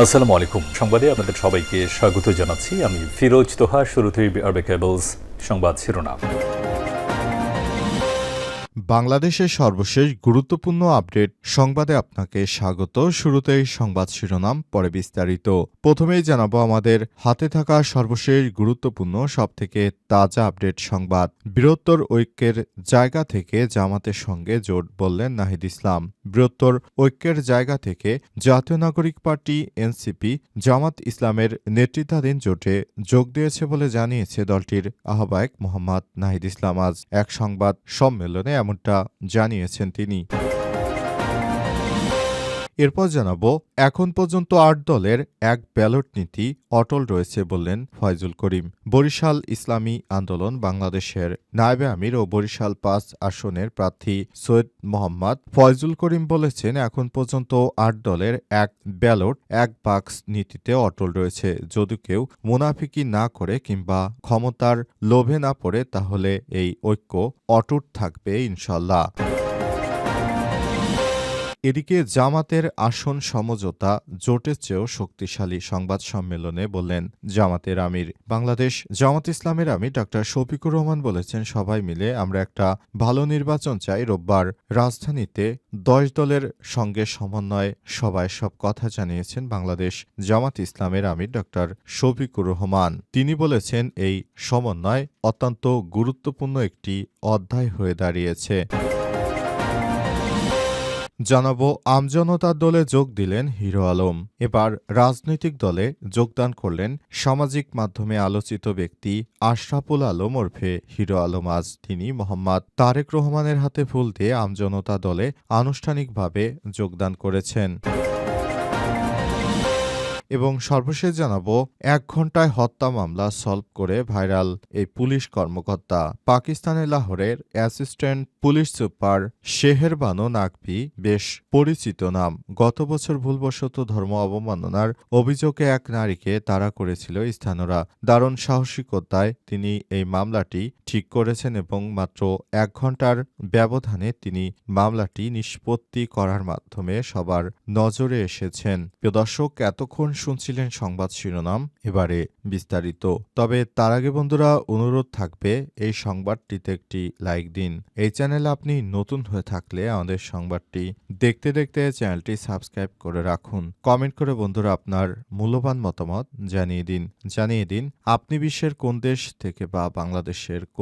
আসসালামু আলাইকুম। সংবাদে আপনাদের সবাইকে স্বাগত জানাচ্ছি। আমি ফিরোজ তোহা, শুরুতেই আরবে কেবলস সংবাদ শিরোনাম। বাংলাদেশের সর্বশেষ গুরুত্বপূর্ণ আপডেট সংবাদে আপনাকে স্বাগত। শুরুতেই সংবাদ শিরোনাম, পরে বিস্তারিত। প্রথমেই জানাব আমাদের হাতে থাকা সর্বশেষ গুরুত্বপূর্ণ, সবথেকে তাজা আপডেট সংবাদ। বৃহত্তর ঐক্যের জায়গা থেকে জামাতের সঙ্গে জোট বললেন নাহিদ ইসলাম। বৃহত্তর ঐক্যের জায়গা থেকে জাতীয় নাগরিক পার্টি, এনসিপি, জামাত ইসলামের নেতৃত্বাধীন জোটে যোগ দিয়েছে বলে জানিয়েছে দলটির আহ্বায়ক মোহাম্মদ নাহিদ ইসলাম। আজ এক সংবাদ সম্মেলনে এমনটা জানিয়েছেন তিনি। এরপর জানাব, এখন পর্যন্ত আট দলের এক ব্যালট নীতি অটল রয়েছে বললেন ফয়জুল করিম। বরিশাল ইসলামী আন্দোলন বাংলাদেশের নায়বে আমির ও বরিশাল পাঁচ আসনের প্রার্থী সৈয়দ মোহাম্মদ ফয়জুল করিম বলেছেন, এখন পর্যন্ত আট দলের এক ব্যালট এক বাক্স নীতিতে অটল রয়েছে। যদি কেউ মুনাফিকি না করে কিংবা ক্ষমতার লোভে না পড়ে, তাহলে এই ঐক্য অটুট থাকবে ইনশাল্লাহ। এদিকে জামাতের আসন সমঝোতা জোটের চেয়েও শক্তিশালী সংবাদ সম্মেলনে বললেন জামাতের আমির। বাংলাদেশ জামাত ইসলামের আমির ডক্টর শফিকুর রহমান বলেছেন, সবাই মিলে আমরা একটা ভালো নির্বাচন চাই রোববার। রাজধানীতে দশ দলের সঙ্গে সমন্বয় সবাই সব কথা জানিয়েছেন বাংলাদেশ জামাত ইসলামের আমির ডক্টর শফিকুর রহমান। তিনি বলেছেন, এই সমন্বয় অত্যন্ত গুরুত্বপূর্ণ একটি অধ্যায় হয়ে দাঁড়িয়েছে। জানাব আমজনতার দলে যোগ দিলেন হিরো আলম। এবার রাজনৈতিক দলে যোগদান করলেন সামাজিক মাধ্যমে আলোচিত ব্যক্তি আশরাফুল আলম ওরফে হিরো আলম আজ তিনি মোহাম্মদ তারেক রহমানের হাতে ফুল দিয়ে আমজনতা দলে আনুষ্ঠানিকভাবে যোগদান করেছেন। এবং সর্বশেষ জানাব, এক ঘন্টায় হত্যা মামলা সলভ করে ভাইরাল এই পুলিশ কর্মকর্তা। পাকিস্তানের লাহোরের assistant police super Shehar Bano Naqvi বেশ পরিচিত নাম। গত বছর ভুলবশত ধর্ম অবমাননার অভিযোগে এক নারীকে তাড়া করেছিল স্থানীয়রা। দারুণ সাহসিকতায় তিনি এই মামলাটি ঠিক করেছেন এবং মাত্র এক ঘণ্টার ব্যবধানে তিনি মামলাটি নিষ্পত্তি করার মাধ্যমে সবার নজরে এসেছেন। প্রিয় দর্শক, এতক্ষণ শুনছিলেন সংবাদ শিরোনাম, এবারে বিস্তারিত। তবে তার আগে বন্ধুরা, অনুরোধ থাকবে, এই সংবাদটিতে একটি লাইক দিন। এই চ্যানেলে আপনি নতুন হয়ে থাকলে আমাদের সংবাদটি দেখতে দেখতে চ্যানেলটি সাবস্ক্রাইব করে রাখুন। কমেন্ট করে বন্ধুরা আপনার মূল্যবান মতামত জানিয়ে দিন। জানিয়ে দিন, আপনি বিশ্বের কোন দেশ থেকে বা বাংলাদেশের কোন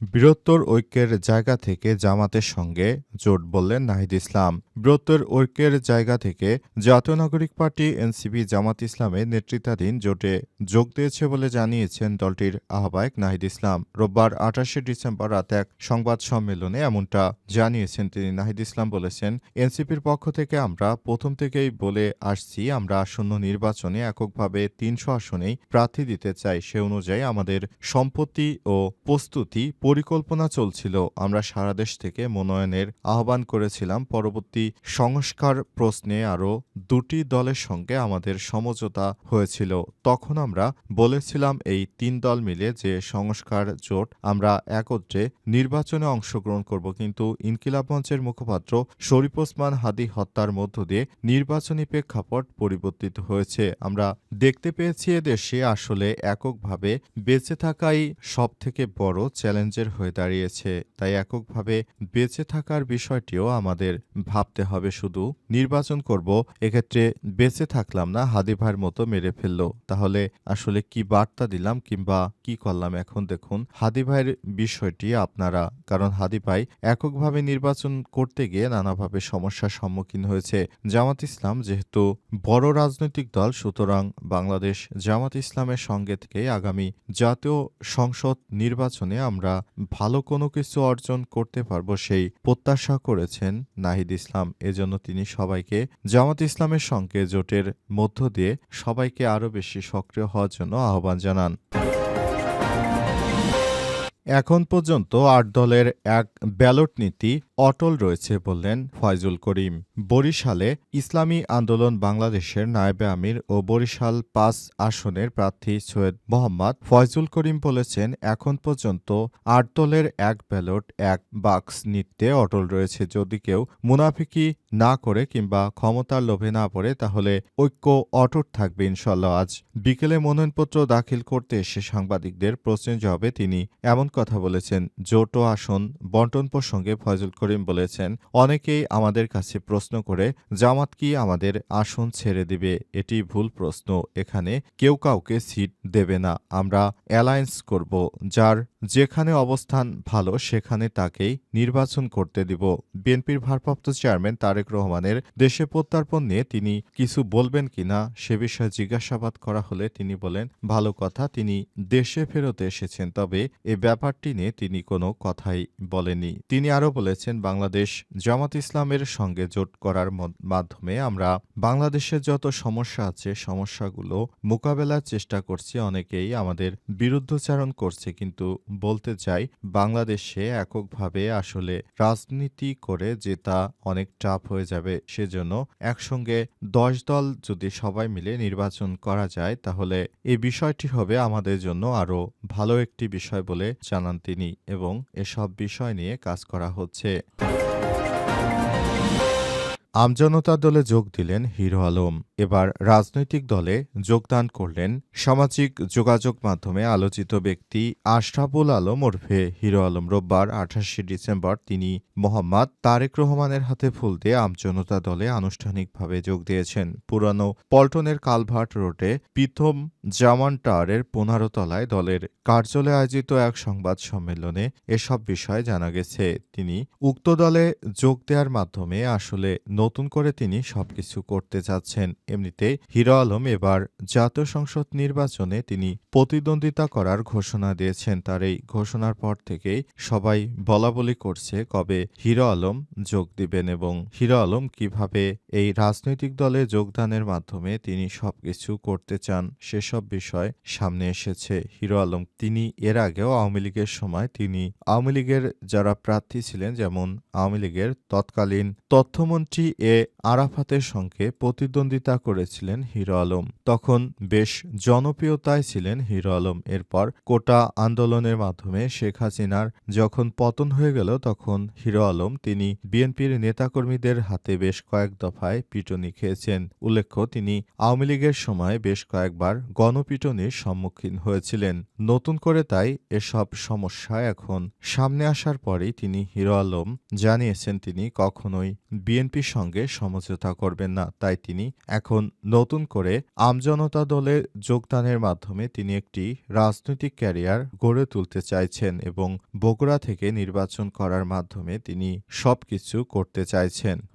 বৃহত্তর ঐক্যের জায়গা থেকে জামাতের সঙ্গে জোট বললেন নাহিদ ইসলাম। বৃহত্তর ঐক্যের জায়গা থেকে জাতীয় নাগরিক পার্টি এনসিপি জামাত ইসলামের নেতৃত্বাধীন জোটে যোগ দিয়েছে বলে জানিয়েছেন দলটির আহ্বায়ক নাহিদ ইসলাম। রোববার আঠাশে ডিসেম্বর রাত এক সংবাদ সম্মেলনে এমনটা জানিয়েছেন তিনি। নাহিদ ইসলাম বলেছেন, এনসিপির পক্ষ থেকে আমরা প্রথম থেকেই বলে আসছি, আমরা আসন্ন নির্বাচনে এককভাবে তিনশো আসনেই প্রার্থী দিতে চাই। সে অনুযায়ী আমাদের সম্পত্তি ও প্রস্তুতি পরিকল্পনা চলছিল। আমরা সারা দেশ থেকে মনোনয়নের আহ্বান করেছিলাম। পরবর্তী সংস্কার প্রশ্নে আরও দুটি দলের সঙ্গে আমাদের সমঝোতা হয়েছিল। তখন আমরা বলেছিলাম এই তিন দল মিলে যে সংস্কার জোট আমরা একত্রে নির্বাচনে অংশগ্রহণ করব। কিন্তু ইনকিলাব মঞ্চের মুখপাত্র শরীফ ওসমান হাদি হত্যার মধ্য দিয়ে নির্বাচনী প্রেক্ষাপট পরিবর্তিত হয়েছে। আমরা দেখতে পেয়েছি দেশে আসলে এককভাবে বেঁচে থাকাই সব থেকে বড় চ্যালেঞ্জের হয়ে দাঁড়িয়েছে, তাই এককভাবে বেঁচে থাকার বিষয়টিও আমাদের ভাবতে হবে শুধু। নির্বাচন করব, এক্ষেত্রে বেঁচে থাকলাম না হাদি ভাইয়ের মতো মেরে ফেলল। তাহলে আসলে কি বার্তা দিলাম কিংবা কি করলাম এখন দেখুন। হাদি ভাইয়ের বিষয়টি আপনারা, কারণ হাদি ভাই এককভাবে নির্বাচন করতে গিয়ে নানাভাবে সমস্যার সম্মুখীন হয়েছে। জামাত ইসলাম যেহেতু বড় রাজনৈতিক দল, সুতরাং বাংলাদেশ জামাত ইসলামের সঙ্গে থেকে আগামী জাতীয় সংসদ নির্বাচনে আমরা ভালো কোনো কিছু অর্জন করতে পারব সেই প্রত্যাশা করেছেন নাহিদ ইসলাম। এজন্য তিনি সবাইকে জামাত ইসলামের সঙ্গে জোটের মধ্য দিয়ে সবাইকে আরও বেশি সক্রিয় হওয়ার জন্য আহ্বান জানান। এখন পর্যন্ত আট দলের এক ব্যালট নীতি অটল রয়েছে বললেন ফয়জুল করিম। বরিশালে ইসলামী আন্দোলন বাংলাদেশের নায়েবে আমির ও বরিশাল পাঁচ আসনের প্রার্থী সৈয়দ মোহাম্মদ ফয়জুল করিম বলেছেন, এখন পর্যন্ত আট দলের এক ব্যালট, এক বাক্স নিতে অটল রয়েছে। যদি কেউ মুনাফিকি না করে কিংবা ক্ষমতার লোভে না পড়ে, তাহলে ঐক্য অটুট থাকবে ইনশাল্লাহ আজ বিকেলে মনোনয়নপত্র দাখিল করতে এসে সাংবাদিকদের প্রশ্নের জবাবে তিনি এমন কথা বলেছেন, জোট আসন বন্টন প্রসঙ্গে ফয়জুল করিম বলেছেন, অনেকেই আমাদের কাছে প্রশ্ন করে, জামাত কি আমাদের আসন ছেড়ে দিবে? এটি ভুল প্রশ্ন। এখানে কেউ কাউকে সিট দেবে না। আমরা অ্যালায়েন্স করব, যার যেখানে অবস্থান ভালো, সেখানে তাকেই নির্বাচন করতে দিব। বিএনপির ভারপ্রাপ্ত চেয়ারম্যান তারেক রহমানের দেশে প্রত্যার্পণ নিয়ে তিনি কিছু বলবেন কিনা, সে বিষয়ে জিজ্ঞাসাবাদ করা হলে তিনি বলেন, ভালো কথা, তিনি দেশে ফেরত এসেছেন, তবে এ ব্যাপারটি নিয়ে তিনি কোনো কথাই বলেনি তিনি আরও বলেছেন, বাংলাদেশ জামাত ইসলামের সঙ্গে জোট করার মাধ্যমে আমরা বাংলাদেশের যত সমস্যা আছে, সমস্যাগুলো মোকাবেলার চেষ্টা করছি, অনেকেই আমাদের বিরুদ্ধচারণ করছে, কিন্তু বলতে চাই, বাংলাদেশে এককভাবে আসলে রাজনীতি করে জেতা অনেক টাফ হয়ে যাবে সেজন্য একসঙ্গে দশ দল যদি সবাই মিলে নির্বাচন করা যায়, তাহলে এই বিষয়টি হবে আমাদের জন্য আরও ভালো একটি বিষয় বলে জানান তিনি এবং এসব বিষয় নিয়ে কাজ করা হচ্ছে। আমজনতা দলে যোগ দিলেন হিরো আলম। এবার রাজনৈতিক দলে যোগদান করলেন সামাজিক যোগাযোগ মাধ্যমে আলোচিত ব্যক্তি আশরাফুল আলম ওরফে হিরো আলম রোববার আঠাশে ডিসেম্বর তিনি মোহাম্মদ তারেক রহমানের হাতে ফুল দিয়ে আমজনতা দলে আনুষ্ঠানিকভাবে যোগ দিয়েছেন। পুরানো পল্টনের কালভার্ট রোডে প্রথম জামান টাওয়ারের পনেরো তলায় দলের কার্যালয়ে আয়োজিত এক সংবাদ সম্মেলনে এসব বিষয়ে জানা গেছে। তিনি উক্ত দলে যোগ দেওয়ার মাধ্যমে আসলে নতুন করে তিনি সবকিছু করতে যাচ্ছেন। এমনিতে হিরো আলম এবার জাতীয় সংসদ নির্বাচনে তিনি প্রতিদ্বন্দ্বিতা করার ঘোষণা দিয়েছেন। তার এই ঘোষণার পর থেকেই সবাই বলাবলি করছে কবে হিরো আলম যোগ দিবেন এবং হিরো আলম কীভাবে এই রাজনৈতিক দলে যোগদানের মাধ্যমে তিনি সবকিছু করতে চান সেসব বিষয় সামনে এসেছে। হিরো আলম তিনি এর আগেও আওয়ামী লীগের সময় তিনি আওয়ামী লীগের যারা প্রার্থী ছিলেন, যেমন আওয়ামী লীগের তৎকালীন তথ্যমন্ত্রী এ আরাফাতের সঙ্গে প্রতিদ্বন্দ্বিতা করেছিলেন হিরো আলম। তখন বেশ জনপ্রিয়তায় ছিলেন হিরো আলম। এরপর কোটা আন্দোলনের মাধ্যমে শেখ হাসিনার যখন পতন হয়ে গেল, তখন হিরো আলম তিনি বিএনপির নেতাকর্মীদের হাতে বেশ কয়েক দফায় পিটুনি খেয়েছেন। উল্লেখ্য, তিনি আওয়ামী লীগের সময় বেশ কয়েকবার গণপিটুনির সম্মুখীন হয়েছিলেন। নতুন করে তাই এসব সমস্যা এখন সামনে আসার পরেই তিনি হিরো আলম জানিয়েছেন তিনি কখনোই বিএনপির সঙ্গে সমঝোতা করবেন না। তাই তিনি এখন নতুন করে আমজনতা দলে যোগদানের মাধ্যমে তিনি একটি রাজনৈতিক ক্যারিয়ার গড়ে তুলতে চাইছেন এবং বগুড়া থেকে নির্বাচন করার মাধ্যমে তিনি সবকিছু করতে চাইছেন।